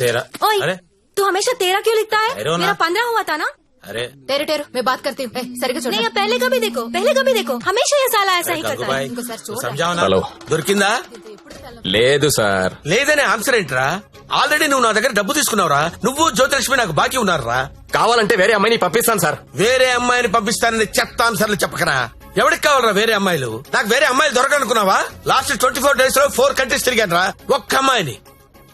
तेरा ओए अरे तू हमेशा तेरा क्यों लिखता है ठहरो ना। मेरा पंद्रह हुआ था ना अरे టేరు టేరు मैं बात करती हूँ ए, సరిగ్గా नहीं చూడండి अब पहले का भी देखो पहले का भी देखो हमेशा ये साला ऐसा ही करता है గంగూబాయ్ ఇంకోసారి నువ్వు చూడు. సంజావు నా? హలో. దొరికిందా లేదు సార్ లేదనే ఆన్సర్ ఏంట్రా ఆల్రెడీ నువ్వు నా దగ్గర డబ్బు తీసుకున్నావురా నువ్వు జ్యోతిలక్ష్మి నాకు బాకీ ఉన్నారా కావాలంటే వేరే అమ్మాయిని పంపిస్తాను సార్ వేరే అమ్మాయిని పంపిస్తానని చెత్త ఆన్సర్లు చెప్పకరా ఎవరికి కావాలరా వేరే అమ్మాయిలు నాకు వేరే అమ్మాయిలు దొరకనుకున్నావా లాస్ట్ ట్వంటీ ఫోర్ డేస్ లో ఫోర్ కంట్రీస్ తిరిగాను రా ఒక్క అమ్మాయిని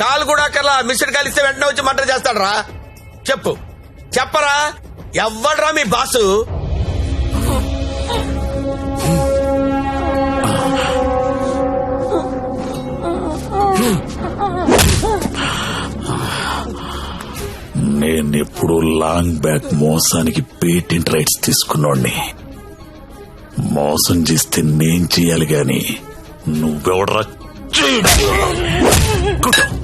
కాల్ కూడా కల్లా మిస్డ్ కాల్ ఇస్తే వెంటనే వచ్చి మర్డర్ చేస్తాడ్రా. చెప్పు. చెప్పరా? ఎవ్వడ్రా మీ బాసు? నేనెప్పుడు లాంగ్ బ్యాక్ మోసానికి పేటెంట్ రైట్స్ తీసుకున్నోడ్ని. మోసం చేస్తే నేను చేయాలి గాని నువ్వెవడరా చేయడానికి?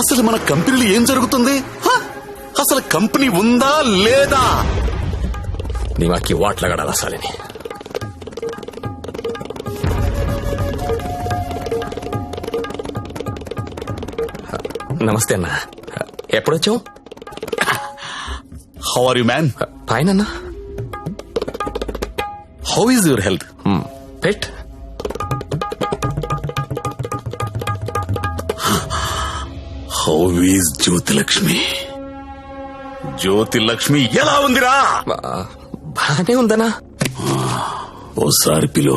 అసలు మన కంపెనీలో ఏం జరుగుతుంది? అసలు కంపెనీ ఉందా లేదా? నీమాకి వాట్లగడాలి అసలని నమస్తే అన్న. ఎప్పుడొచ్చావు? How are you man fine అన్నా. How is your health pet how is Jyotilakshmi. Jyotilakshmi ఎలా ఉందిరా? బానే ఉందనా ఓసారి పిలో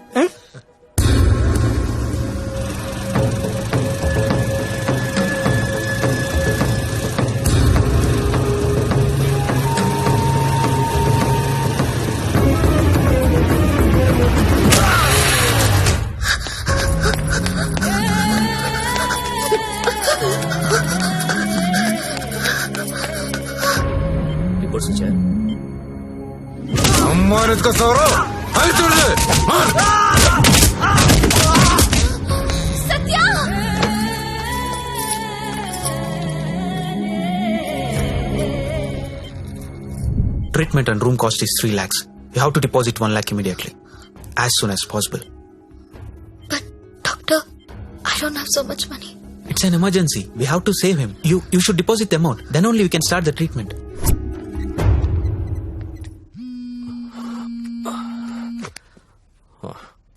తీసుకొస్తావరో? అది చూడదు treatment and room cost is three lakhs you have to deposit one lakh immediately as soon as possible But have so much money. It's an emergency we have to save him you you should deposit the amount then only we can start the treatment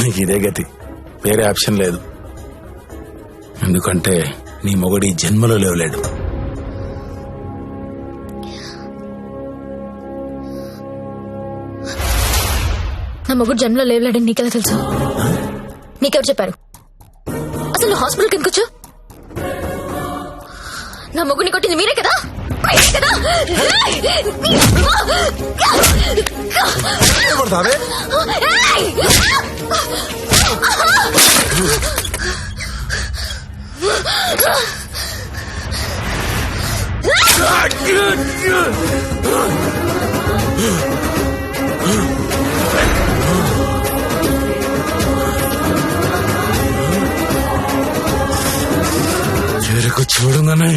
నీకు ఇదే గతి. వేరే option లేదు. ఎందుకంటే నీ మొగడి జన్మలో లేవలేడు. నా మొగుడు జన్మలో లేవలేడని నీకెలా తెలుసు? నీకెవరు చెప్పారు? అసలు హాస్పిటల్ కిందకొచ్చు నా మొగుడిని కొట్టింది మీరే కదా? మీరే కదా ఏయ్! చెరుకు చూడంగానే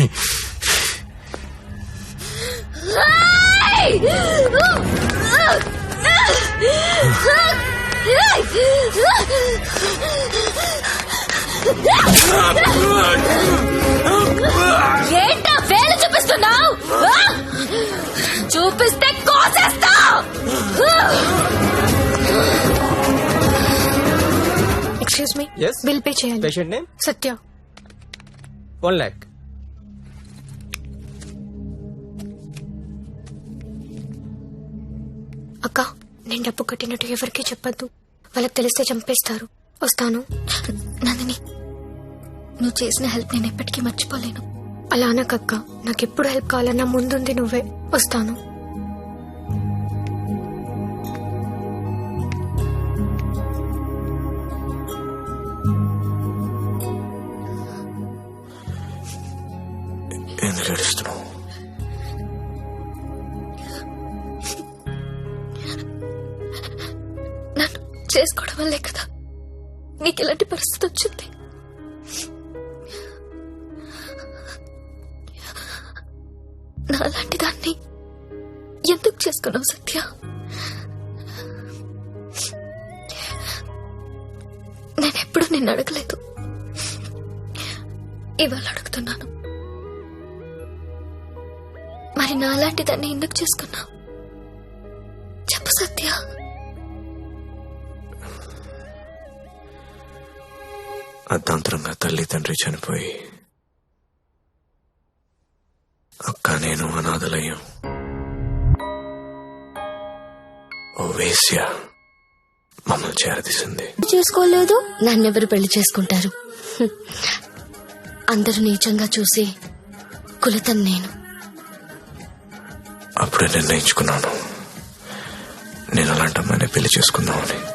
excuse me Yes? Bill pay చేయాలి patient name Satya. One lakh అక్క నేను డబ్బు కట్టినట్టు ఎవరికీ చెప్పొద్దు. వాళ్ళకి తెలిస్తే చంపేస్తారు. వస్తాను. నందిని నువ్వు చేసిన హెల్ప్ నేను ఎప్పటికీ మర్చిపోలేను. అలా అనకక్క నాకెప్పుడు హెల్ప్ కావాలన్నా ముందుంది నువ్వే. వస్తాను. చేసుకోవడం వల్లే కదా. నీకు ఇలాంటి పరిస్థితి వచ్చింది. నాలాంటి దాన్ని ఎందుకు చేసుకున్నావు సత్య? నేనెప్పుడు నిన్ను అడగలేదు. ఇవాళ అడుగుతున్నాను. మరి నాలాంటి దాన్ని ఎందుకు చేసుకున్నావు? అర్ధాంతరంగా తల్లి తండ్రి చనిపోయి అక్క నేను అనాథలయ్యాం. ఓ వేశ్య మమ్మల్ని చేరదీసింది. చేసుకోలేదు నన్నెవరు పెళ్ళి చేసుకుంటారు. అందరూ నీచంగా చూసి కులతం నేను. అప్పుడే నిర్ణయించుకున్నాను. నేను అలాంటి అమ్మాయిని పెళ్ళి చేసుకుందామని.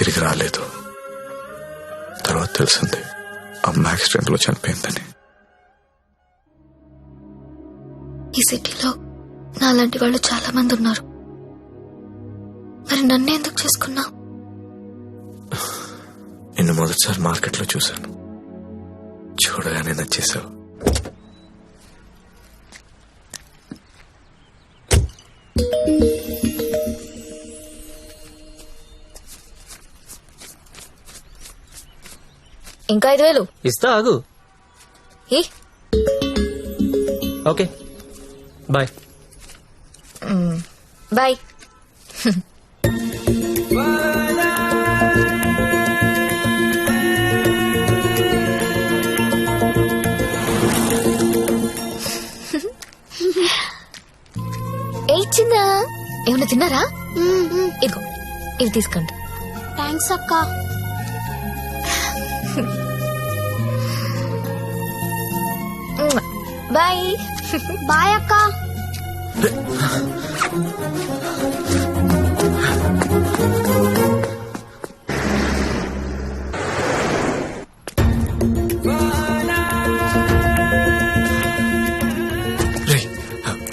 తిరిగి రాలేదు. తర్వాత తెలిసింది అమ్మ యాక్సిడెంట్లో చనిపోయిందని. ఈ సిటీలో నాలాంటి వాళ్ళు చాలా మంది ఉన్నారు. మరి నన్ను ఎందుకు చేసుకున్నావు? నిన్ను మొదటిసారి మార్కెట్లో చూశాను. చూడగానే నచ్చేసావు ఇంకా ఐదు వేలు. ఇస్తా ఆగు. ఓకే. బాయ్. బాయ్. ఏమన్నా తిన్నారా? ఇదిగో ఇవి తీసుకోండి. థ్యాంక్స్ అక్క. బాయ్. బాయ్ అక్క.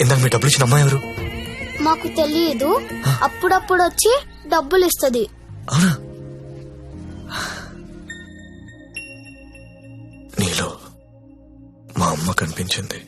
ఇందాక మీ డబ్బులు ఇచ్చిన అమ్మాయి ఎవరు? మాకు తెలియదు అప్పుడప్పుడు వచ్చి డబ్బులు ఇస్తుంది. అవునా? అమ్మ కనిపించింది.